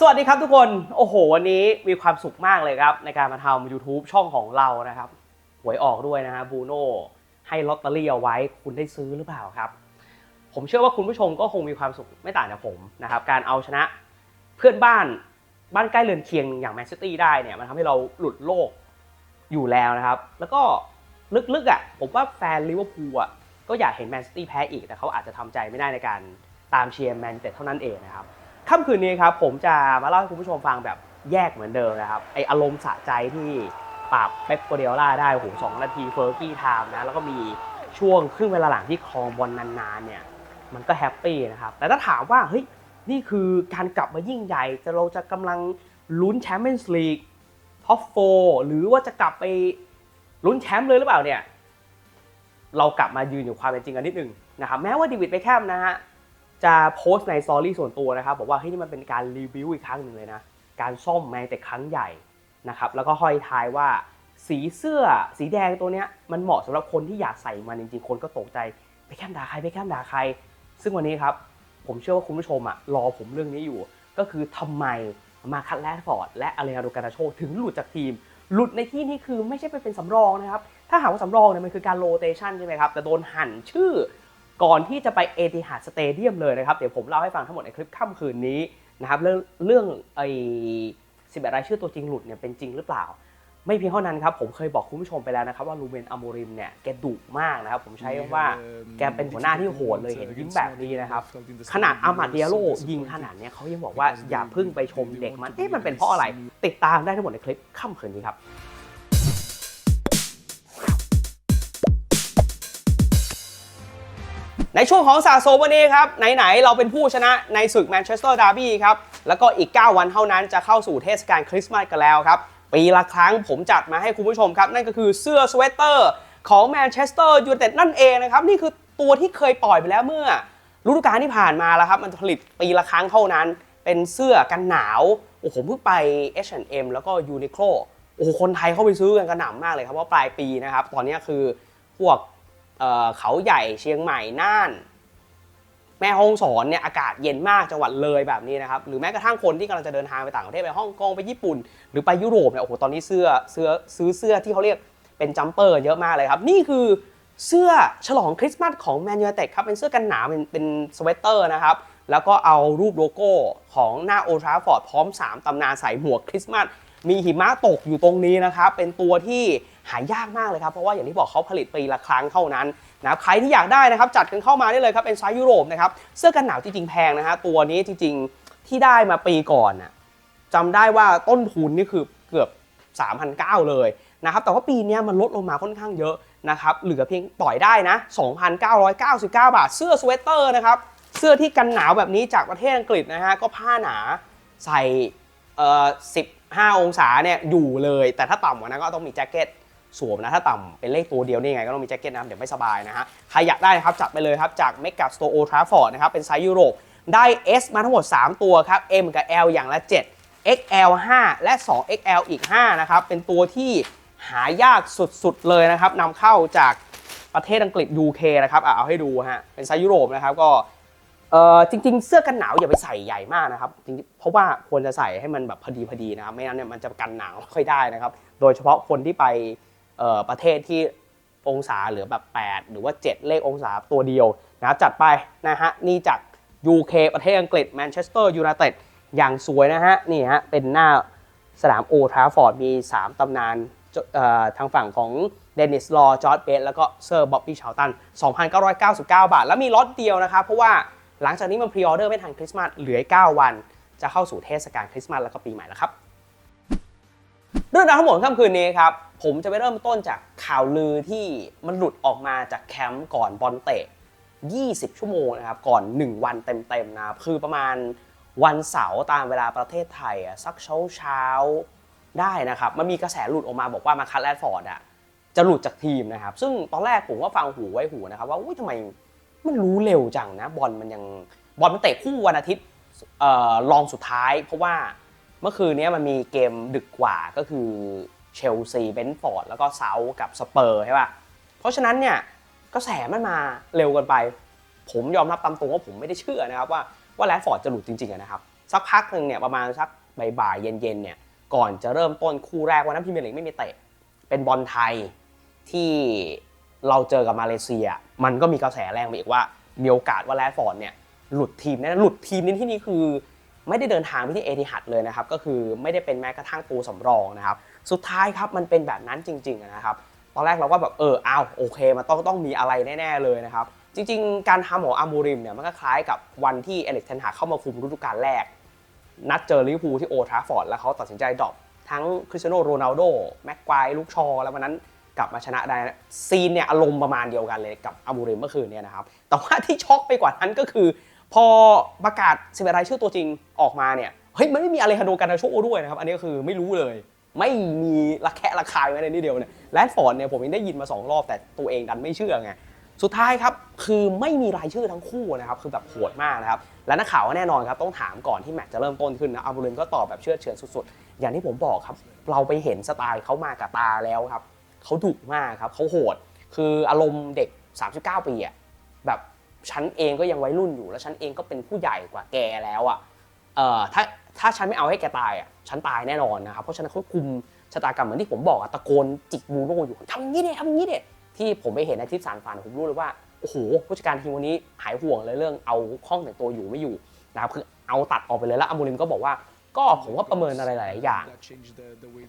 สวัสดีครับทุกคน โอ้โห วันนี้มีความสุขมากเลยครับ ในการมาทำ YouTube ช่องของเรานะครับ หวยออกด้วยนะฮะบูโน่ให้ลอตเตอรี่เอาไว้คุณได้ซื้อหรือเปล่าครับ ผมเชื่อว่าคุณผู้ชมก็คงมีความสุขไม่ต่างจากผมนะครับ การเอาชนะเพื่อนบ้านบ้านใกล้เรือนเคียงอย่างแมนซิตี้ได้เนี่ยมันทำให้เราหลุดโลกอยู่แล้วนะครับ แล้วก็ลึกๆอะผมว่าแฟนลิเวอร์พูลอะก็อยากเห็นแมนซิตี้แพ้อีกแต่เขาอาจจะทำใจไม่ได้ในการตามเชียร์แมนแต่เท่านั้นเองนะครับ ค่ำคืนนี้ครับผมจะมาเล่าให้คุณผู้ชมฟังแบบแยกเหมือนเดิมนะครับไออารมณ์สะใจที่ปราบเป๊ปโกเดียล่าได้โอ้โหสองนาทีเฟอร์กี้ไทม์นะแล้วก็มีช่วงครึ่งเวลาหลังที่ครองบอลนานๆเนี่ยมันก็แฮปปี้นะครับแต่ถ้าถามว่าเฮ้ยนี่คือการกลับมายิ่งใหญ่จะเราจะกำลังลุ้นแชมเปี้ยนส์ลีกท็อปโฟหรือว่าจะกลับไปลุ้นแชมป์เลยหรือเปล่าเนี่ยเรากลับมายืนอยู่ความเป็นจริงกันนิดนึงนะครับแม้ว่าเดวิดเบคแคมนะฮะ จะโพสต์ในสตอรี่ส่วนตัวนะครับ บอกว่าเฮ้ยนี่มันเป็นการรีวิวอีกครั้งหนึ่งเลยนะ การซ่อมแมงแต่ครั้งใหญ่นะครับ แล้วก็ห้อยทายว่าสีเสื้อสีแดงตัวเนี้ยมันเหมาะสำหรับคนที่อยากใส่มันจริงๆ คนก็ตกใจไปแคมด่าใครไปแคมด่าใคร ซึ่งวันนี้ครับผมเชื่อว่าคุณผู้ชมอะรอผมเรื่องนี้อยู่ ก็คือทำไมมาคัดแลดฟอร์ดและอารีนาโดการาโชถึงหลุดจากทีม หลุดในที่นี้คือไม่ใช่ไปเป็นสำรองนะครับ ถ้าหากว่าสำรองเนี่ยมันคือการโรเตชันใช่ไหมครับแต่โดนหั่นชื่อ ก่อนที่จะไปเอติฮัดสเตเดียมเลยนะครับ เดี๋ยวผมเล่าให้ฟังทั้งหมดในคลิปค่ำคืนนี้นะครับ เรื่องเรื่องไอ้สิบแปดรายชื่อตัวจริงหลุดเนี่ยเป็นจริงหรือเปล่า ไม่เพียงเท่านั้นครับ ผมเคยบอกคุณผู้ชมไปแล้วนะครับว่าลูเบนอโมริมเนี่ยแกดุมากนะครับ ผมใช้ว่าแกเป็นหัวหน้าที่โหดเลยเห็นยิ้มแบบนี้นะครับ ขนาดอามาเดียโลยิงขนาดเนี้ยเขายังบอกว่าอย่าเพึ่งไปชมเด็กมันเอ๊ะมันเป็นเพราะอะไร ติดตามได้ทั้งหมดในคลิปค่ำคืนนี้ครับ ในช่วงของสะสมวันนี้ครับ ไหน ๆ เราเป็นผู้ชนะในศึกแมนเชสเตอร์ดาร์บี้ครับ แล้วก็อีก 9 วันเท่านั้นจะเข้าสู่เทศกาลคริสต์มาสกันแล้วครับ ปีละครั้งผมจัดมาให้คุณผู้ชมครับ นั่นก็คือเสื้อสเวตเตอร์ของแมนเชสเตอร์ยูไนเต็ดนั่นเองนะครับ นี่คือตัวที่เคยปล่อยไปแล้วเมื่อฤดูกาลที่ผ่านมาแล้วครับ มันผลิตปีละครั้งเท่านั้น เป็นเสื้อกันหนาวโอ้โหผมเพิ่งไป H&M แล้วก็ Uniqlo โอ้โหคนไทยเข้าไปซื้อกันกระหน่ำมากเลยครับว่าปลายปีนะครับตอนนี้คือพวก เขาใหญ่เชียงใหม่น่าน แม่ฮ่องสอนเนี่ยอากาศเย็นมากจังหวัดเลยแบบนี้นะครับหรือแม้กระทั่งคนที่กำลังจะเดินทางไปต่างประเทศไปฮ่องกงไปญี่ปุ่น หรือไปยุโรปเนี่ยโอ้โหตอนนี้เสื้อเสื้อซื้อเสื้อที่เขาเรียกเป็นจัมเปอร์เยอะมากเลยครับ นี่คือเสื้อฉลองคริสต์มาสของแมนยูไนเต็ดครับเป็นเสื้อกันหนาวเป็นเป็นสเวตเตอร์นะครับแล้วก็เอารูปโลโก้ของหน้าโอทราฟอร์ดพร้อม 3ตำนานใส่หมวกคริสต์มาสมีหิมะตกอยู่ตรงนี้นะครับเป็นตัวที่ หายากมากเลยครับ เพราะว่าอย่างที่บอกเขาผลิตปีละครั้งเท่านั้นนะครับใครที่อยากได้นะครับจัดกันเข้ามาได้เลยครับเป็นไซส์ยุโรปนะครับเสื้อกันหนาวจริงๆแพงนะฮะตัวนี้จริงๆที่ได้มาปีก่อนน่ะจำได้ว่าต้นทุนนี่คือเกือบ 3,900 เลยนะครับแต่ว่าปีนี้มันลดลงมาค่อนข้างเยอะนะครับเหลือเพียงปล่อยได้นะ 2,999 บาท เสื้อสเวตเตอร์นะครับเสื้อที่กันหนาวแบบนี้จากประเทศอังกฤษนะฮะก็ผ้าหนาใส่เอ่อ15 องศาเนี่ยอยู่เลย แต่ถ้าต่ำกว่านั้นก็ต้องมีแจ็คเก็ต สวมนะถ้าต่ำเป็นเลขตัวเดียวนี่ไงก็ต้องมีแจ็คเก็ตนะครับเดี๋ยวไม่สบายนะฮะใครอยากได้นะครับจัดไปเลยครับจาก m e g a Store Old Trafford นะครับเป็นไซส์ยุโรปได้ S มาทั้งหมด 3 ตัวครับ M กับ L อย่างละ 7 XL 5 และ 2 XL อีก 5 นะครับ เป็นตัวที่หายากสุดๆ เลยนะครับนำเข้าจากประเทศอังกฤษ UK นะครับอะเอาให้ดูฮะ เป็นไซส์ยุโรปนะครับ ก็เออจริง ๆ เสื้อกันหนาวอย่าไปใส่ใหญ่มากนะครับจริงเพราะว่าควรจะใส่ให้มันแบบพอดีพอดีนะครับไม่งั้นเนี่ยมันจะกันหนาวไม่ค่อยได้นะครับ โดยเฉพาะคนที่ไป ประเทศที่องศาเหลือแบบ 8 หรือว่า 7 เลของศาตัวเดียวนะจัดไปนะฮะนี่จาก UK ประเทศอังกฤษแมนเชสเตอร์ยูไนเต็ดอย่างสวยนะฮะนี่ฮะเป็นหน้าสนามโอทราฟอร์ดมี 3 ตำนานทางฝั่งของเดนิสลอจอร์ดเบสแล้วก็เซอร์บ๊อบบี้ชาลตัน 2,999 บาท แล้วมีล็อตเดียวนะครับ เพราะว่าหลังจากนี้มันพรีออเดอร์ไม่ทันคริสต์มาสเหลือ 9 วัน จะเข้าสู่เทศกาลคริสต์มาสแล้วก็ปีใหม่แล้วครับ เรื่องราวทั้งหมดค่ำคืนนี้ครับ ผมจะไปเริ่มต้นจากข่าวลือที่มันหลุดออกมาจากแคมป์ก่อนบอลเตะ 20 ชั่วโมงนะครับ ก่อน 1 วันเต็มๆนะครับคือประมาณวันเสาร์ตามเวลาประเทศไทยสักเช้าเช้าได้นะครับ มันมีกระแสหลุดออกมาบอกว่ามาคัตแรดฟอร์ดอะจะหลุดจากทีมนะครับ ซึ่งตอนแรกผมก็ฟังหูไว้หูนะครับ ว่าอุ้ยทำไมมันรู้เร็วจังนะ บอลมันยังบอลมันเตะคู่วันอาทิตย์ออรองสุดท้าย เพราะว่า เมื่อคืนนี้มันมีเกมดึกกว่าก็คือเชลซีเบนฟอร์ดแล้วก็เซาท์กับสเปอร์ใช่ป่ะ เพราะฉะนั้นเนี่ยกระแสมันมาเร็วกันไป ผมยอมรับตามตรงว่าผมไม่ได้เชื่อนะครับ ว่าว่าแรดฟอร์ดจะหลุดจริงๆนะครับ สักพักหนึ่งเนี่ยประมาณสักบ่ายๆเย็นๆเนี่ยก่อนจะเริ่มต้นคู่แรกวันนั้นพรีเมียร์ลีกไม่มีเตะ เป็นบอลไทยที่เราเจอกับมาเลเซีย มันก็มีกระแสแรงมาอีกว่ามีโอกาสว่าแรดฟอร์ดเนี่ยหลุดทีมน่ๆหลุดทีมนี้ที่นี่คือ ไม่ได้เดินทางไปที่เอติฮัดเลยนะครับก็คือไม่ได้เป็นแม้กระทั่งตัวสำรองนะครับสุดท้ายครับมันเป็นแบบนั้นจริงๆนะครับตอนแรกเราก็แบบเอออ้าวโอเค มันต้องต้องมีอะไรแน่ๆเลยนะครับจริงๆ การทำของอามูริมเนี่ยมันก็คล้ายกับวันที่เอเล็กเทนหาเข้ามาคุมฤดูกาลแรก นัดเจอลิเวอร์พูลที่โอทราฟอร์ดแล้วเขาตัดสินใจดรอปทั้งคริสเตียโนโรนัลโดแม็กควายลูกชอ แล้ววันนั้นกลับมาชนะได้นะซีนเนี่ยอารมณ์ประมาณเดียวกันเลยกับอามูริมเมื่อคืนเนี่ยนะครับแต่ว่าที่ช็อกไปกว่านั้นก็คือ พอประกาศสิบรายชื่อตัวจริงออกมาเนี่ยเฮ้ยมันไม่มีอะไรฮันโดการนาโชด้วยนะครับ อันนี้ก็คือไม่รู้เลย ไม่มีระแคะระคายไว้ในนี้เดียวเนี่ยแรดฟอร์ดเนี่ยผมยังได้ยินมาสองรอบแต่ตัวเองดันไม่เชื่อไงสุดท้ายครับคือไม่มีรายชื่อทั้งคู่นะครับคือแบบโหดมากนะครับและนักข่าวแน่นอนครับต้องถามก่อนที่แมตช์จะเริ่มต้นขึ้นนะอาบูรินก็ตอบแบบเชื่อเฉือนสุดๆ อย่างที่ผมบอกครับ เราไปเห็นสไตล์เขามากับตาแล้วครับเขาดุมากครับเขาโหด คืออารมณ์เด็ก 39 ปีอะ ฉันเองก็ยังวัยรุ่นอยู่ แล้วฉันเองก็เป็นผู้ใหญ่กว่าแกแล้วอะเอ่อถ้าถ้าฉันไม่เอาให้แกตายอะฉันตายแน่นอนนะครับเพราะฉะนั้นเขาคุมชะตากรรมเหมือนที่ผมบอกอะตะโกนจิกบูโน่อยู่ทำงี้เด็ทำอย่างนี้เด็ที่ผมไปเห็นในคลิปสารฝันผมรู้เลยว่าโอ้โหผู้จัดการทีมวันนี้หายห่วงเลยเรื่องเอาข้องแต่งตัวอยู่ไม่อยู่นะครับคือเอาตัดออกไปเลยแล้วอามูริมก็บอกว่าก็ผมก็ประเมินอะไรหลายอย่าง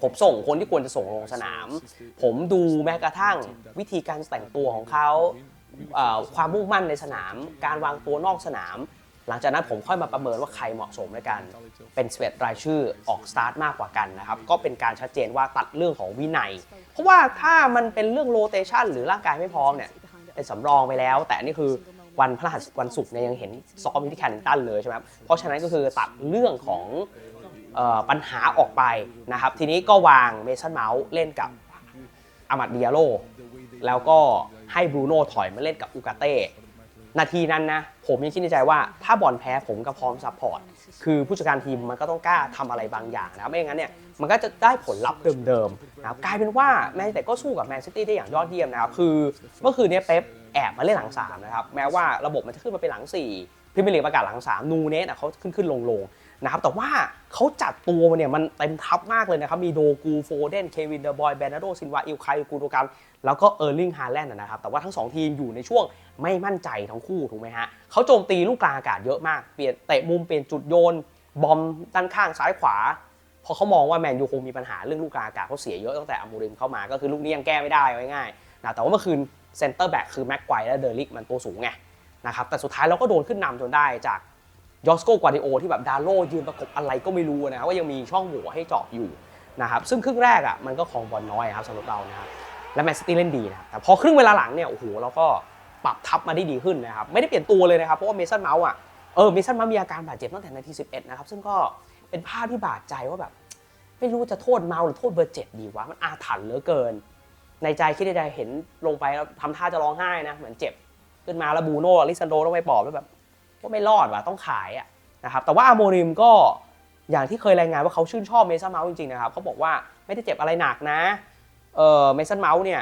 ผมส่งคนที่ควรจะส่งลงสนาม ผมดูแม้กระทั่งวิธีการแต่งตัวของเขา ความมุ่งมั่นในสนาม การวางตัวนอกสนาม หลังจากนั้นผมค่อยมาประเมินว่าใครเหมาะสมในการเป็นสเปดรายชื่อออกสตาร์ทมากกว่ากันนะครับ ก็เป็นการชัดเจนว่าตัดเรื่องของวินัย เพราะว่าถ้ามันเป็นเรื่องโรเตชันหรือร่างกายไม่พร้อมเนี่ยเป็นสำรองไปแล้ว แต่นี่คือวันพฤหัสวันศุกร์เนี่ยยังเห็นซ้อมที่แคนิงตันเลยใช่ไหมครับเพราะฉะนั้นก็คือตัดเรื่องของปัญหาออกไปนะครับ ทีนี้ก็วางเมสันเมาส์เล่นกับอามัดเดียโลแล้วก็ ให้บรูโน่ถอยมาเล่นกับอูกาเต้นาทีนั้นนะ ผมยังคิดในใจว่าถ้าบอลแพ้ผมก็พร้อมซัพพอร์ต คือผู้จัดการทีมมันก็ต้องกล้าทำอะไรบางอย่างนะครับไม่อย่างนั้นเนี่ยมันก็จะได้ผลลัพธ์เดิมๆนะครับกลายเป็นว่าแมนแต่ก็สู้กับแมนซิตี้ได้อย่างยอดเยี่ยมนะครับคือเมื่อคืนเนี้เป๊ปแอบมาเล่นหลัง3นะครับแม้ว่าระบบมันจะขึ้นมาเป็นหลัง4พรีเมียร์ลีกประกาศหลัง3นูเนสอะเขาขึ้นขึ้นลงลงๆนะครับแต่ว่าเขาจัดตัวเนี่ยมันเต็มทัพมากเลยนะครับมีโดกูโฟเดนเควินเดอร์บอยแบนาโดซินวาอิลคายกูโดกัน แล้วก็เออร์ลิงฮาแลนด์นะครับ แต่ว่าทั้ง 2 ทีมอยู่ในช่วงไม่มั่นใจทั้งคู่ถูกไหมฮะเขาโจมตีลูกกลางอากาศเยอะมาก เปลี่ยนเตะมุมเปลี่ยนจุดโยน บอมด้านข้างซ้ายขวาพราะเขามองว่าแมนยูคงมีปัญหาเรื่องลูกกลางอากาศเขาเสียเยอะตั้งแต่อมูริมเข้ามา ก็คือลูกนี้ยังแก้ไม่ได้ง่ายๆนะแต่ว่าเมื่อคืนเซนเตอร์แบ็กคือแม็กไกวและเดอร์ลิกมันตัวสูงไงนะครับแต่สุดท้ายเราก็โดนขึ้นนำจนได้จากยอสโกกวาดิโอที่แบบดาโลยืนประกบอะไรก็ไม่รู้นะครับว่ายังมีช่องโหว่ให้เจาะอยู่นะครับซึ่งครึ่งแรกอะมันก็ครองบอลน้อยครับสำหรับเรานะครับ และแมนซิตี้เล่นดีนะครับแต่พอครึ่งเวลาหลังเนี่ยโอ้โหเราก็ปรับทับมาได้ดีขึ้นนะครับไม่ได้เปลี่ยนตัวเลยนะครับเพราะว่าเมสันเมาส์อะเออเมสันเมาส์มีอาการบาดเจ็บตั้งแต่นาที 11 นะครับซึ่งก็เป็นภาพที่บาดใจว่าแบบ ไม่รู้จะโทษเมาส์หรือโทษเบอร์เจ็ดดีวะมันอาถรรพ์เหลือเกิน ในใจคิดในใจเห็นลงไปแล้วทำท่าจะร้องไห้นะเหมือนเจ็บขึ้นมาแล้วบูโน่ลิซันโดต้องไปปลอบแล้วแบบว่าไม่รอดว่ะต้องขายอะนะครับแต่ว่าอาโมริมก็อย่างที่เคยรายงานว่าเขาชื่นชอบเมสันเมาส์จริงๆนะครับเขาบอกว่าไม่ได้เจ็บอะไรหนักนะ เออเมสันเมาส์เนี่ย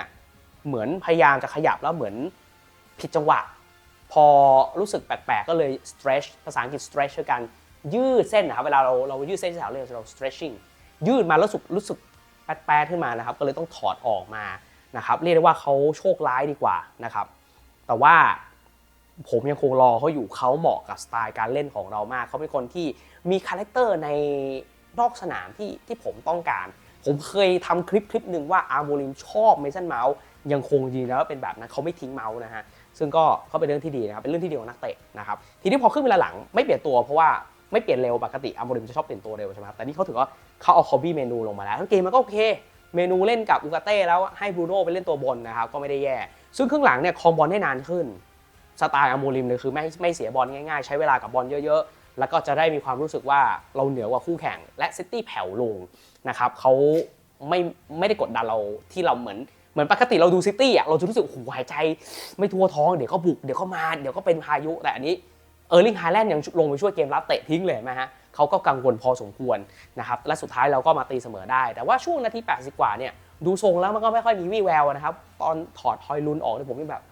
เหมือนพยายามจะขยับแล้วเหมือนผิดจังหวะ พอรู้สึกแปลกๆ ก็เลย stretch ภาษาอังกฤษ stretch คือการยืดเส้นนะครับเวลาเราเรายืดเส้นที่แถวเรียกเรา stretching ยืดมาแล้วรู้สึกรู้สึกแป๊ดๆขึ้นมานะครับ ก็เลยต้องถอดออกมานะครับ เรียกได้ว่าเขาโชคร้ายดีกว่านะครับ แต่ว่าผมยังคงรอเขาอยู่เขาเหมาะกับสไตล์การเล่นของเรามาก เขาเป็นคนที่มีคาแรคเตอร์ในนอกสนามที่ที่ผมต้องการ ผมเคยทำคลิปคลิปหนึ่งว่าอาร์โมลิมชอบเมสันเมาส์ยังคงยืนแล้วว่าเป็นแบบนั้นเขาไม่ทิ้งเมาส์นะฮะซึ่งก็ก็เป็นเรื่องที่ดีนะครับเป็นเรื่องที่ดีของนักเตะนะครับทีนี้พอขึ้นเวลาหลังไม่เปลี่ยนตัวเพราะว่าไม่เปลี่ยนเร็วปกติอาร์โมลิมจะชอบเปลี่ยนตัวเร็วใช่ไหมครับแต่นี่เขาถือว่าเขาเอาคอบบี้เมนูลงมาแล้วเกมมันก็โอเคเมนูเล่นกับอูกาเต้แล้วให้บรูโน่ไปเล่นตัวบนนะครับก็ไม่ได้แย่ ซึ่งครึ่งหลังเนี่ยครองบอลได้นานขึ้นสไตล์อาโมริมเลยคือไม่ไม่เสียบอลง่ายๆ ใช้เวลากับบอลเยอะๆ แล้วก็จะได้มีความรู้สึกว่าเราเหนือกว่าคู่แข่ง และซิตี้แผ่วลง นะครับเขาไม่ไม่ได้กดดันเราที่เราเหมือนเหมือนปกติเราดูซิตี้อะเราจะรู้สึกโอ้โหหายใจ ไม่ทั่วท้องเดี๋ยวก็บุกเดี๋ยวก็มาเดี๋ยวก็เป็นพายุแต่อันนี้เออร์ลิงฮาแลนด์ยังลงไปช่วยเกมรับเตะทิ้งเลยนะฮะเขาก็กังวลพอสมควรนะครับและสุดท้ายเราก็มาตีเสมอได้ แต่ว่าช่วงนาที 80 กว่าเนี่ยดูทรงแล้วมันก็ไม่ค่อยมีวี่แววนะครับตอนถอดทอยลุนออกเนี่ยผมนี่แบบ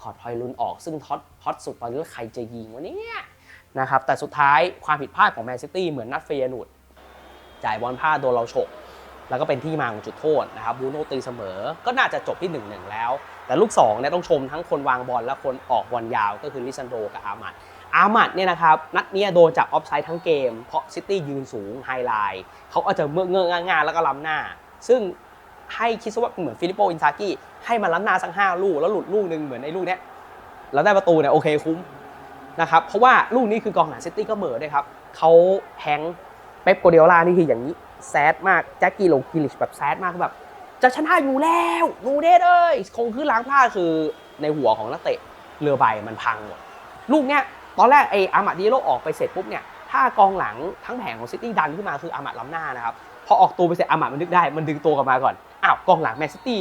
ถอดทอยลุนออก ซึ่งท็อตฮอตสุดตอนนี้แล้วใครจะยิงวะเนี่ยนะครับแต่สุดท้ายความผิดพลาดของแมนซิตี้เหมือนนัดเฟียนูด จ่ายบอลพลาดโดนเราฉกแล้วก็เป็นที่มาของจุดโทษนะครับบูโน่ตีเสมอ ก็น่าจะจบที่1-1แล้ว แต่ลูก2เนี่ยต้องชมทั้งคนวางบอลและคนออกบอลยาวก็คือลิซันโดกับอามัดอามัดเนี่ยนะครับนัดเนี้ยโดนจับออฟไซด์ทั้งเกม เพราะซิตี้ยืนสูงไฮไลท์เขาก็จจะเมื่อเงื้อง่าๆแล้วก็ล้ำหน้า ซึ่งให้คิดซะว่าเหมือนฟิลิปโปอินซากิให้มันล้ำหน้าสักห้าลูกแล้วหลุดลูกหนึ่งเหมือนในลูกเนี้ยแล้วได้ประตูเนี่ยโอเคคุ้มนะครับเพราะว่าลูกนี้คือกองหลังซิตี้ก็เหม่อด้วยครับเขาแฮง เป๊ปโกเดียล่านี่คืออย่างนี้แซดมากแจ็คกี้โลกิลิชแบบแซดมากแบบจะชนะอยู่แล้วนูเดสเอ้ยคงคือล้างพลาดคือในหัวของนักเตะเรือใบมันพังหมดลูกเนี้ยตอนแรกไออามัดดิโลออกไปเสร็จปุ๊บเนี่ยถ้ากองหลังทั้งแผงของซิตี้ดันขึ้นมาคืออามัดล้ำหน้านะครับพอออกตัวไปเสร็จอามัดมันนึกได้มันดึงตัวกลับมาก่อนอ้าวกองหลังแมนซิตี้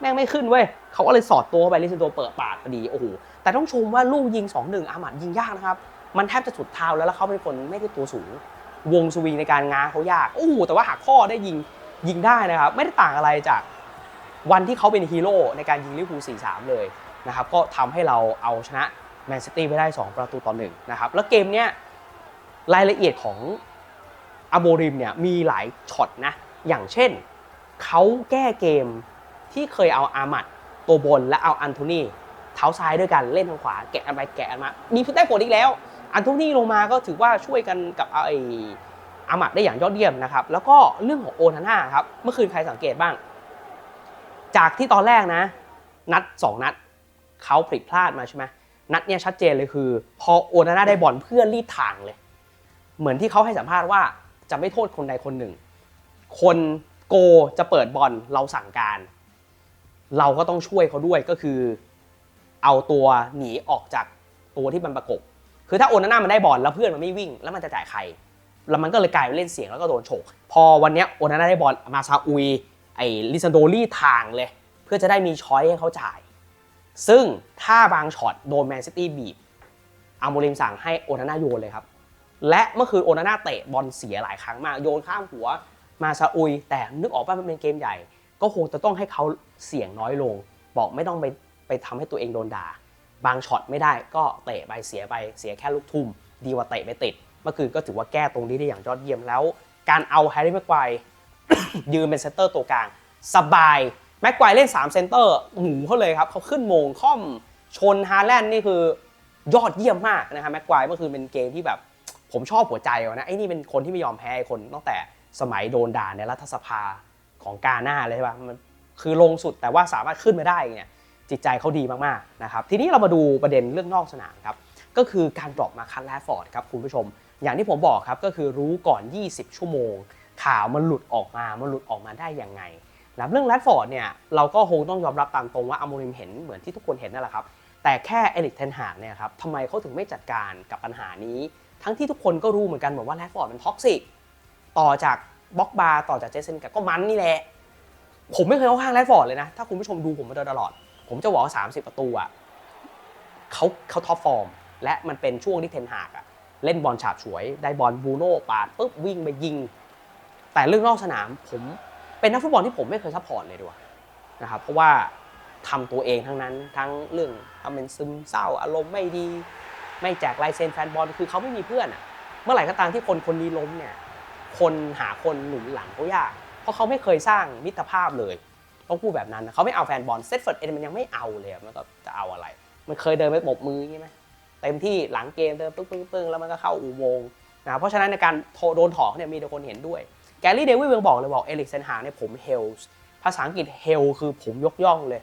แม่งไม่ขึ้นเว้ยเขาก็เลยสอดตัวเข้าไปลิซินโดเปิดปาดพอดีโอ้โหแต่ต้องชมว่าลูกยิง 2-1อามัดยิงยากนะครับมันแทบจะสุดเท้าแล้วแล้วเขาเป็นคนไม่ได้ตัวสูง วงสวิงในการง้าเขายากโอ้โหแต่ว่าหักข้อได้ยิงยิงได้นะครับ ไม่ได้ต่างอะไรจากวันที่เขาเป็นฮีโร่ในการยิงลิเวอร์พูล4-3 เลยนะครับก็ทำให้เราเอาชนะแมนซิตี้ไปได้ 2 ประตูต่อหนึ่งนะครับแล้วเกมเนี้ยรายละเอียดของอาโมริมเนี่ยมีหลายช็อตนะ อย่างเช่น เขาแก้เกมที่เคยเอาอามัดตัวบนและเอาอันโทนีเท้าซ้ายด้วยกันเล่นทางขวาแกะกันไปแกะกันมา มีฟุตได้ผลอีกแล้ว อันโทนีลงมาก็ถือว่าช่วยกันกับไออามัดได้อย่างยอดเยี่ยมนะครับ แล้วก็เรื่องของโอนาน่าครับ เมื่อคืนใครสังเกตบ้าง จากที่ตอนแรกนะ นัด 2 นัดเขาผิดพลาดมาใช่ไหมนัดเนี้ยชัดเจนเลยคือ พอโอนาน่าได้บอลเพื่อนรีดทางเลย เหมือนที่เขาให้สัมภาษณ์ว่าจะไม่โทษคนใดคนหนึ่ง คนโกจะเปิดบอลเราสั่งการ เราก็ต้องช่วยเขาด้วยก็คือ เอาตัวหนีออกจากตัวที่มันประกบ คือถ้าโอนาน่ามันได้บอลแล้วเพื่อนมันไม่วิ่ง แล้วมันจะจ่ายใคร แล้วมันก็เลยกลายเป็นเล่นเสียงแล้วก็โดนโฉกพอวันนี้โอนาน่าได้บอลมาซาอุยไอ้ลิซันโดรี่ทางเลย เพื่อจะได้มีช้อยให้เขาจ่าย ซึ่งถ้าบางช็อตโดนแมนซิตี้บีบอาโมริมสั่งให้โอนาน่าโยนเลยครับ และเมื่อคืนโอนาน่าเตะบอลเสียหลายครั้งมากโยนข้ามหัวมาซาอุย แต่นึกออกว่ามันเป็นเกมใหญ่ ก็คงจะต้องให้เขาเสี่ยงน้อยลง บอกไม่ต้องไปไปทำให้ตัวเองโดนด่า บางช็อตไม่ได้ก็เตะไปเสียไปเสียแค่ลูกทุ่ม ดีกว่าเตะไปติด เมื่อคืนก็ถือว่าแก้ตรงนี้ได้อย่างยอดเยี่ยมแล้ว การเอาแฮร์รี่แม็กไกว์ยืนเป็นเซนเตอร์ตัวกลาง สบายแม็กไกว์เล่น3เซนเตอร์หมูเขาเลยครับเขาขึ้นโมงค่อมชนฮาแลนด์นี่คือยอดเยี่ยมมากนะครับแม็กไกว์เมื่อคืนเป็นเกมที่แบบผมชอบหัวใจอะนะไอ้นี่เป็นคนที่ไม่ยอมแพ้คนตั้งแต่สมัยโดนด่าในรัฐสภาของกาหน้าเลยใช่ปะมันคือลงสุดแต่ว่าสามารถขึ้นมาได้เนี่ย จิตใจเขาดีมากๆนะครับทีนี้เรามาดูประเด็นเรื่องนอกสนามครับก็คือการดรอปมาคันแลฟฟอร์ดครับคุณผู้ชม อย่างที่ผมบอกครับก็คือรู้ก่อน 20 ชั่วโมง ข่าวมันหลุดออกมา มันหลุดออกมาได้ยังไงนะเรื่องแรดฟอร์ดเนี่ยเราก็คงต้องยอมรับตามตรงว่าอโมริมเห็นเหมือนที่ทุกคนเห็นนั่นแหละครับแต่แค่เอริกเทนหากเนี่ยครับทำไมเขาถึงไม่จัดการกับปัญหานี้ ทั้งที่ทุกคนก็รู้เหมือนกันหมดว่าแรดฟอร์ดมันท็อกซิกต่อจากบ็อกบาร์ต่อจากเจสันกับก็มันนี่แหละผมไม่เคยเข้าข้างแรดฟอร์ดเลยนะ ถ้าคุณผู้ชมดูผมมาโดยตลอด ผมจะบอกว่า30ประตูอะเขาเขาท็อปฟอร์ม และมันเป็นช่วงที่เทนหากอะเล่นบอลฉาบฉวย ได้บอลบูโน่ปาดปุ๊บวิ่งไปยิง แต่เรื่องนอกสนามผมเป็นนักฟุตบอลที่ผมไม่เคยซัพพอร์ตเลยด้วยนะครับเพราะว่าทำตัวเองทั้งนั้นทั้งเรื่องทำเป็นซึมเศร้าอารมณ์ไม่ดี ไม่แจกลายเซ็นแฟนบอลคือเขาไม่มีเพื่อนอะเมื่อไหร่ก็ตามที่คนคนนี้ล้มเนี่ยคนหาคนหนุนหลังเขายาก เพราะเขาไม่เคยสร้างมิตรภาพเลย ต้องพูดแบบนั้นนะเขาไม่เอาแฟนบอลเซตเฟิร์ดเอ็นมันยังไม่เอาเลยมันก็จะเอาอะไร มันเคยเดินไปปรบมือใช่ไหมเต็มที่หลังเกมเดินปึ้งปึ้งปึ้งแล้วมันก็เข้าอุโมงค์นะเพราะฉะนั้นในการโดนถอกเนี่ยมีแต่คนเห็นด้วย แกลลี่เดวิลเวงบอกเลยบอกเอลิกเซนหาเนี่ยผมเฮลส์ภาษาอังกฤษเฮลคือผมยกย่องเลย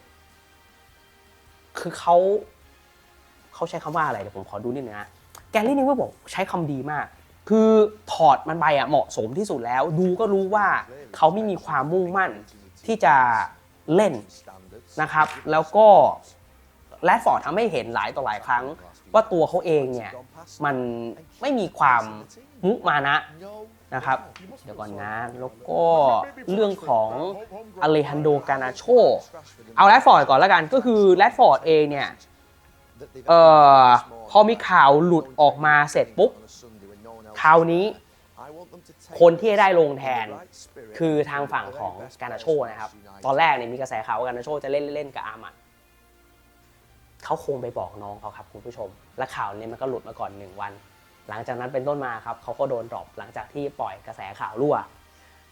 คือเขาเขาใช้คำว่าอะไรเดี๋ยวผมขอดูนิดนึงนะแกลลี่เดวิลบอกใช้คำดีมากคือถอดมันไปอะเหมาะสมที่สุดแล้ว ดูก็รู้ว่าเขาไม่มีความมุ่งมั่น ที่จะเล่นนะครับ แล้วก็แรดฟอร์ดทำให้เห็นหลายต่อหลายครั้ง ว่าตัวเขาเองเนี่ย มันไม่มีความมุมานะนะครับ เดี๋ยวก่อนนะ แล้วก็เรื่องของอเลฮันโดกานาโช เอาแรดฟอร์ดก่อนแล้วกันก็คือแรดฟอร์ดเองเนี่ยเอ่อพอมีข่าวหลุดออกมาเสร็จปุ๊บคราวนี้ คนที่ได้ลงแทนคือทางฝั่งของกานาโชนะครับ ตอนแรกเนี่ยมีกระแสข่าวว่ากานาโชจะเล่นเล่นกับอามัดเขาคงไปบอกน้องเขาครับคุณผู้ชม และข่าวนี้มันก็หลุดมาก่อนหนึ่งวัน หลังจากนั้นเป็นต้นมาครับเขาก็โดนดรอปหลังจากที่ปล่อยกระแสข่าวรั่ว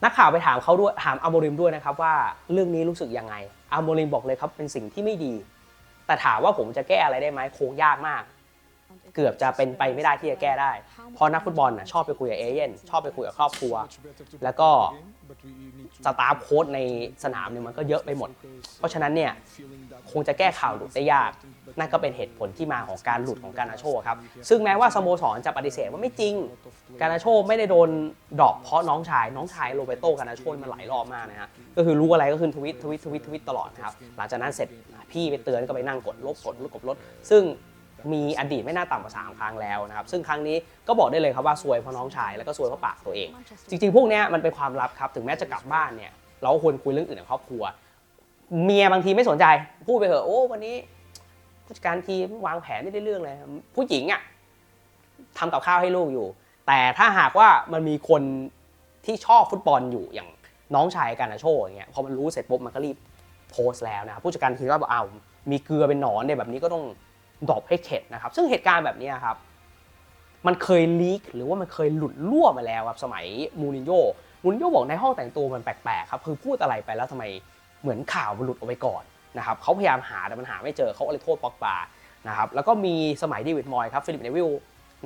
นักข่าวไปถามเขาด้วยถามอัลโมริมด้วยนะครับว่าเรื่องนี้รู้สึกยังไงอัลโมริมบอกเลยครับเป็นสิ่งที่ไม่ดี แต่ถามว่าผมจะแก้อะไรได้ไหมคงยากมาก เกือบจะเป็นไปไม่ได้ที่จะแก้ได้ เพราะนักฟุตบอลนะชอบไปคุยกับเอเย่นชอบไปคุยกับครอบครัว แล้วก็สตาฟโค้ดในสนามเนี่ยมันก็เยอะไปหมด เพราะฉะนั้นเนี่ยคงจะแก้ข่าวหลุดได้ยาก นั่นก็เป็นเหตุผลที่มาของการหลุดของการนาโชครับ ซึ่งแม้ว่าสโมสรจะปฏิเสธว่าไม่จริง การนาโชไม่ได้โดนดอปเพราะน้องชาย น้องชายโรเบโตการนาโชมันหลายรอบมากนะฮะ ก็คือรู้อะไรก็คือทวิตทวิตทวิตทวิตตลอดครับ หลังจากนั้นเสร็จพี่ไปเตือนก็ไปนั่งกดลบกดลบกดลบซึ่ง มีอดีตไม่น่าต่ำกว่าสามครั้งแล้วนะครับซึ่งครั้งนี้ก็บอกได้เลยครับว่าซวยเพราะน้องชายแล้วก็ซวยเพราะปากตัวเอง จริง ๆ พวกเนี้ยมันเป็นความลับครับถึงแม้จะกลับบ้านเนี่ยเราก็ควรคุยเรื่องอื่นในครอบครัว เมียบางทีไม่สนใจ พูดไปเถอะโอ้วันนี้ผู้จัดการทีมวางแผนไม่ได้เรื่องเลยผู้หญิงอะ่ะทำกับข้าวให้ลูกอยู่ แต่ถ้าหากว่ามันมีคนที่ชอบฟุตบอลอยู่อย่างน้องชายการนาโชอย่างเงี้ยพอมันรู้เสร็จปุ๊บมันก็รีบโพสต์แล้วนะครับผู้จัดการทีมก็บอกเอาวมีเกลือเป็นหนอนเนี่ยแบบนี้ก็ต้อง ดอปให้เข็ดนะครับ ซึ่งเหตุการณ์แบบนี้ครับ มันเคยลีกหรือว่ามันเคยหลุดรั่วมาแล้วครับสมัยมูรินโญ่มูรินโญ่บอกในห้องแต่งตัวมันแปลกๆครับคือพูดอะไรไปแล้วทำไมเหมือนข่าวมันหลุดออกไปก่อนนะครับเขาพยายามหาแต่มันหาไม่เจอเขาเลยโทษปอกบานะครับแล้วก็มีสมัยเดวิดมอยครับฟิลิปเนวิล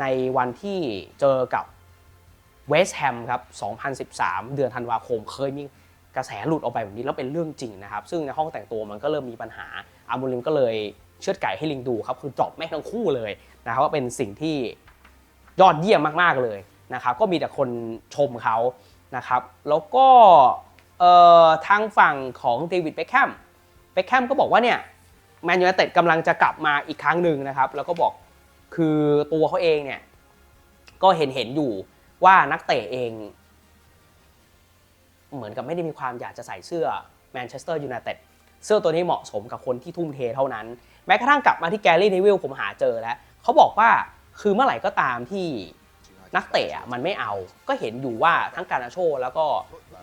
ในวันที่เจอกับเวสต์แฮมครับ 2013 เดือนธันวาคมเคยมีกระแสหลุดออกไปแบบนี้แล้วเป็นเรื่องจริงนะครับ ซึ่งในห้องแต่งตัวมันก็เริ่มมีปัญหาอามูลิมก็เลย เชือดไก่ให้ลิงดูครับคือจอบแม่งทั้งคู่เลยนะครับว่าเป็นสิ่งที่ยอดเยี่ยมมากๆเลยนะครับก็มีแต่คนชมเขานะครับแล้วก็ทางฝั่งของเดวิดเบคแฮมเบคแฮมก็บอกว่าเนี่ยแมนยูไนเต็ดกำลังจะกลับมาอีกครั้งหนึ่งนะครับแล้วก็บอกคือตัวเขาเองเนี่ยก็เห็นเห็นอยู่ว่านักเตะเอง เหมือนกับไม่ได้มีความอยากจะใส่เสื้อแมนเชสเตอร์ยูไนเต็ดเสื้อตัวนี้เหมาะสมกับคนที่ทุ่มเทเท่านั้น แม้กระทั่งกลับมาที่แกรี่นิวิลผมหาเจอแล้วเขาบอกว่าคือเมื่อไหร่ก็ตามที่นักเตะมันไม่เอาก็เห็นอยู่ว่าทั้งการาโชแล้วก็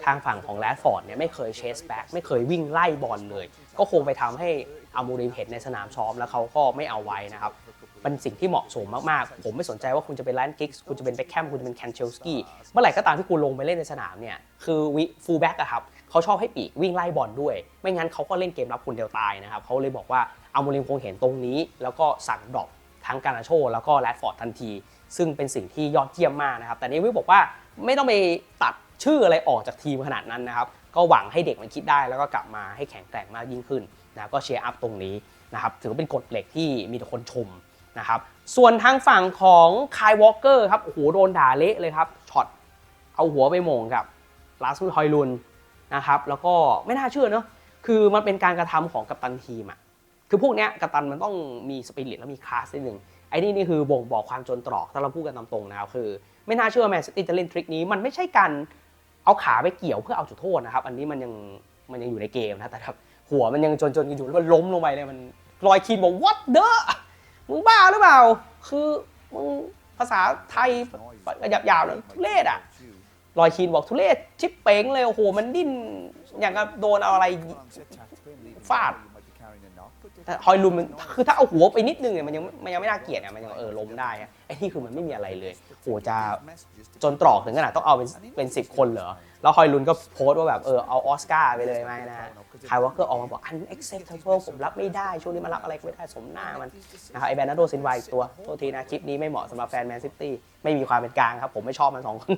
ทางฝั่งของแรดฟอร์ดเนี่ยไม่เคยเชสแบ็กไม่เคยวิ่งไล่บอลเลย ก็คงไปทำให้อามูริมเห็นในสนามซ้อมแล้วเขาก็ไม่เอาไว้นะครับเป็นสิ่งที่เหมาะสมมากๆ ผมไม่สนใจว่าคุณจะเป็นแลนด์กิกส์คุณจะเป็นเบคแคมคุณจะเป็นแคนเชลสกี้เมื่อไหร่ก็ตามที่คุณลงไปเล่นในสนามเนี่ยคือวิฟูลแบ็กอะครับเขาชอบให้ปีกวิ่งไล่บอลด้วย ไม่งั้นเขาก็เล่นเกมรับคนเดียวตายนะครับเขาเลยบอกว่า อามูริมคงเห็นตรงนี้ แล้วก็สั่งดรอปทั้งการาโช แล้วก็แรดฟอร์ดทันที ซึ่งเป็นสิ่งที่ยอดเยี่ยมมากนะครับ แต่นิวิลบอกว่าไม่ต้องไปตัดชื่ออะไรออกจากทีมขนาดนั้นนะครับ ก็หวังให้เด็กมันคิดได้แล้วก็กลับมาให้แข็งแกร่งมากยิ่งขึ้นนะก็เชียร์อัพตรงนี้นะครับถือว่าเป็นกฎเหล็กที่มีแต่คนชมนะครับส่วนทางฝั่งของคายวอลเกอร์ครับโอ้โหโดนด่าเละเลยครับช็อตเอาหัวไปหม่งกับลาสุนฮอยลุนนะครับแล้วก็ไม่น่าเชื่อเนอะคือมันเป็นการกระทำของกัปตันทีมอะ คือพวกเนี้ยกัปตันมันต้องมีสปิริตแล้วมีคลาสนิดนึงไอ้นี่นี่คือบ่งบอกความจนตรอกถ้าเราพูดกันตามตรงนะครับคือ ไม่น่าเชื่อแมนซิตี้จะเล่นทริคนี้มันไม่ใช่การเอาขาไปเกี่ยวเพื่อเอาจุดโทษนะครับ อันนี้มันยังมันยังอยู่ในเกมนะแต่ครับหัวมันยังจนจนๆกันอยู่แล้วมันล้มลงไปเลยมันลอยคีนบอก what the มึงบ้าหรือเปล่า คือมึงภาษาไทยหยาบๆเลยทุเรศอะลอยคีนบอกทุเรศชิปเป๋งเลยโอ้โหมันดิ้นอย่างกับโดนเอาอะไรฟาด แต่ฮอยลุนมันคือถ้าเอาหัวไปนิดนึงเนี่ยมันยังมันยังไม่น่าเกลียดอะมันยังเออล้มได้อะไอ้นี่คือมันไม่มีอะไรเลยโหจะจนตรอกถึงขนาดต้องเอาเป็นเป็นสิบคนเหรอ แล้วฮอยลุนก็โพสต์ว่าแบบเออเอาออสการ์ไปเลยไหมนะคายวอลเกอร์ออกมาบอก unacceptable ผมรับไม่ได้ ช่วงนี้มันรับอะไรไม่ได้สมหน้ามันนะครับไอ้แบรนาโดซินวาอีกตัวโทษทีนะคลิปนี้ไม่เหมาะสำหรับแฟนแมนซิตี้ไม่มีความเป็นกลางครับ ผมไม่ชอบมันสองคน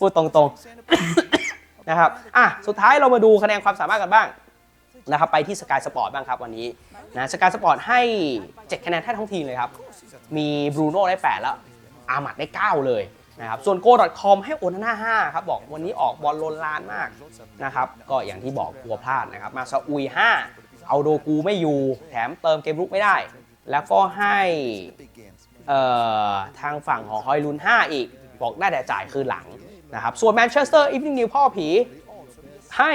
พูดตรงๆนะครับอะสุดท้ายเรามาดูคะแนนความสามารถกันบ้าง นะครับไปที่สกายสปอร์ตบ้างครับวันนี้นะสกายสปอร์ตให้ 7 คะแนนแทบทั้งทีมเลยครับ มีบรูโน่ได้ 8 แล้ว อามัดได้ 9 เลยนะครับส่วน go.com ให้โอนาน่า5ครับบอกวันนี้ออกบอลลนลานมากนะครับก็อย่างที่บอกกลัวพลาดนะครับ มาซาอุย 5 เอาโดกูไม่อยู่ แถมเติมเกมรุกไม่ได้ แล้วก็ให้เอ่อทางฝั่งของฮอยลุน 5 อีก บอกได้แต่จ่ายคืนหลังนะครับส่วนแมนเชสเตอร์อีฟนิ่งนิวพ่อผีให้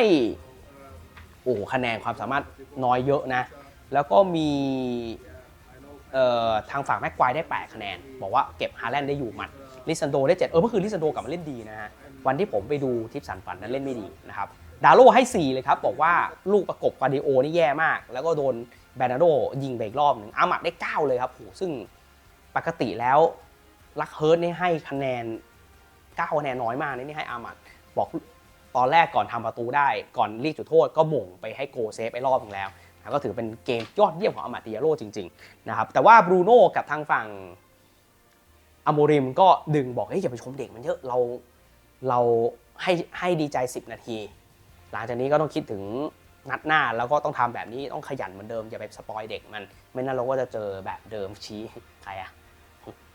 อ้โหคะแนนความสามารถน้อยเยอะนะ แล้วก็มีทางฝั่งแม็กควายได้ 8 คะแนน บอกว่าเก็บฮาแลนด์ได้อยู่หมัดลิซันโดได้ 7 เออเมื่อคืนลิซันโดกลับมาเล่นดีนะฮะ วันที่ผมไปดูทิปสันฝันนั้นเล่นไม่ดีนะครับ ดาโลให้ 4 เลยครับ บอกว่าลูกประกบกาดิโอนี่แย่มาก แล้วก็โดนแบรนาโดยิงไปอีกรอบหนึ่งอามัดได้ 9 เลยครับโหซึ่งปกติแล้วลักเฮิร์ตนี่ให้คะแนน 9 คะแนนน้อยมากนะนี่ให้อามัดบอก ตอนแรกก่อนทำประตูได้ก่อนรีดจุดโทษก็หม่งไปให้โกเซฟไปรอบหนึงแล้วก็ถือเป็นเกมยอดเยี่ยมของอามัดดิอาโลจริงๆนะครับแต่ว่าบรูโน่กับทางฝั่งอโมริมก็ดึงบอกเฮ้ยอย่าไปชมเด็กมันเยอะเราเราให้ให้ดีใจ 10 นาที หลังจากนี้ก็ต้องคิดถึงนัดหน้าแล้วก็ต้องทำแบบนี้ต้องขยันเหมือนเดิมอย่าไปสปอยเด็กมัน ไม่นั้นเราก็จะเจอแบบเดิมชี้ใครอะ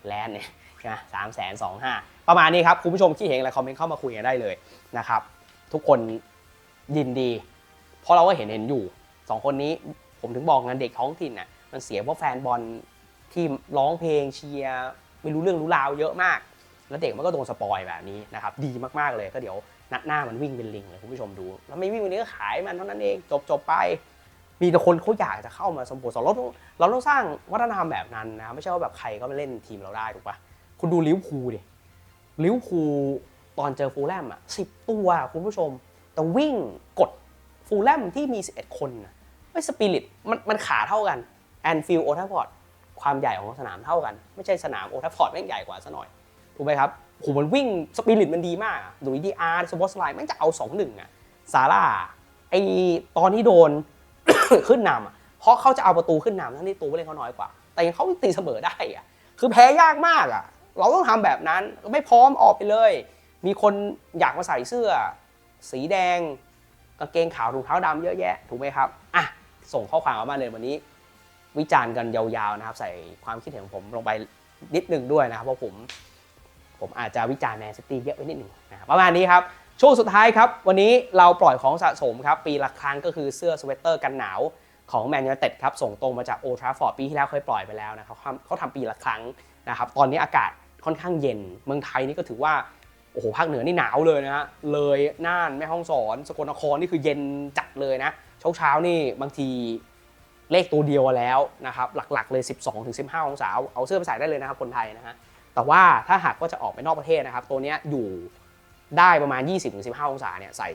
แลนเนี่ยใช่ไหมสามแสนสองห้าประมาณนี้ครับ คุณผู้ชมคิดเห็นอะไรคอมเมนต์เข้ามาคุยกันได้เลยนะครับ ทุกคนยินดี เพราะเราก็เห็นเห็นอยู่สองคนนี้ผมถึงบอกงานเด็กท้องถิ่นน่ะมันเสียเพราะแฟนบอลที่ร้องเพลงเชียร์ไม่รู้เรื่องรู้ราวเยอะมาก แล้วเด็กมันก็โดนสปอยแบบนี้นะครับดีมากๆเลยก็เดี๋ยวนัดหน้ามันวิ่งเป็นลิงเลยคุณผู้ชมดูแล้วไม่วิ่งวันนี้ก็ขายมันเท่านั้นเองจบจบไป มีแต่คนเขาอยากจะเข้ามาสโมสรเราต้องเราต้องสร้างวัฒนธรรมแบบนั้นนะไม่ใช่ว่าแบบใครก็มาเล่นทีมเราได้ถูกปะคุณดูลิวอร์พูดิลิวอร์พู ตอนเจอฟูลแลมอะสิบตัวคุณผู้ชม แต่วิ่งกดฟูลแลมที่มี 11 คนนะไม่สปิริตมันมันขาเท่ากันแอนฟิลโอทัฟฟอร์ดความใหญ่ของสนามเท่ากัน ไม่ใช่สนามโอทัฟฟอร์ดแม่งใหญ่กว่าซะหน่อย ถูกไหมครับโหมันวิ่งสปิริตมันดีมากดูดีอาร์สปอร์ตไลน์มันจะเอา 2-1อะซาร่าไอตอนที่โดนขึ้นนำอะเพราะเขาจะเอาประตูขึ้นนำทั้งที่ตัวผู้เล่นเขาน้อยกว่า แต่ยังเขาตีเสมอได้อะคือแพ้ยากมากอะ เราต้องทำแบบนั้นไม่พร้อมออกไปเลย มีคนอยากมาใส่เสื้อ สีแดงกางเกงขาวถุงเท้าดำเยอะแยะถูกไหมครับอะส่งข้อความมาเลยวันนี้ วิจารณ์กันยาวๆนะครับ ใส่ความคิดเห็นของผมลงไปนิดหนึ่งด้วยนะครับเพราะผมผมอาจจะวิจารณ์แมนซิตี้เยอะไปนิดหนึ่งนะรประมาณนี้ครับ ช่วงสุดท้ายครับ วันนี้เราปล่อยของสะสมครับ ปีละครั้งก็คือเสื้อสเวตเตอร์กันหนาวของแมนยู i นเต็ดครับ ส่งตรงมาจากโอทราฟอร์ดปีที่แล้วเคยปล่อยไปแล้วนะครับเขาทำปีละครั้งนะครับ ตอนนี้อากาศค่อนข้างเย็น เมืองไทยนี่ก็ถือว่า โอ้โหภาคเหนือนี่หนาวเลยนะฮะเลยน่านแม่ฮ่องสอน สกลนครนี่คือเย็นจัดเลยนะเช้าเช้านี่บางทีเลขตัวเดียวแล้วนะครับหลักๆเลย 12-15 องศาเอาเอาเสื้อไปใส่ได้เลยนะครับคนไทยนะฮะแต่ว่าถ้าหากว่าจะออกไปนอกประเทศนะครับ ตัวเนี้ยอยู่ได้ประมาณ 20-15 องศาเนี่ยใส่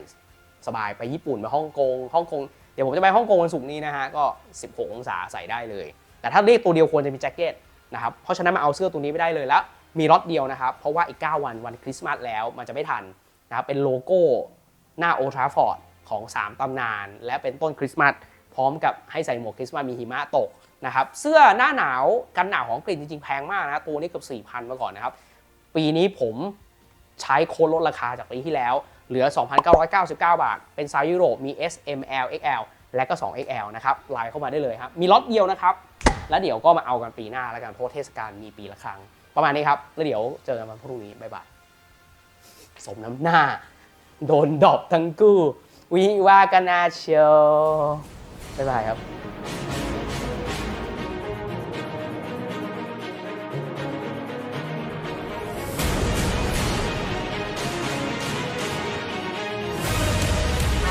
สบายไปญี่ปุ่นไปฮ่องกงฮ่องกงเดี๋ยวผมจะไปฮ่องกงวันศุกร์นี้นะฮะก็ 16 องศาใส่ได้เลย แต่ถ้าเรียกตัวเดียวควรจะมีแจ็คเก็ตนะครับเพราะฉะนั้นมาเอาเสื้อตัวนี้ไม่ได้เลยแล้ว มีล็อตเดียวนะครับ เพราะว่าอีก 9 วันวันคริสต์มาสแล้วมันจะไม่ทันนะครับเป็นโลโก้หน้าโอทราฟอร์ดของ 3ตำนาน และเป็นต้นคริสต์มาสพร้อมกับให้ใส่หมวกคริสต์มาสมีหิมะตกนะครับเสื้อหน้าหนาวกันหนาวของอังกรีนจริงๆแพงมากนะตัวนี้เกือบ4,000 มาก่อนนะครับ ปีนี้ผมใช้โค้ดลดราคาจากปีที่แล้ว เหลือ 2,999 บาท เป็นไซส์ยุโรปมี S M L X L และก็ 2 XL นะครับไลน์เข้ามาได้เลยครับ มีล็อตเดียวนะครับ แล้วเดี๋ยวก็มาเอากันปีหน้าแล้วกันเพราะเทศกาลมีปีละครั้ง ประมาณนี้ครับ แล้วเดี๋ยวเจอกันวันพรุ่งนี้บ๊ายบายสมน้ำหน้า โดนดอบทั้งกู้วิวากนนาเชียวบ๊ายบายครับ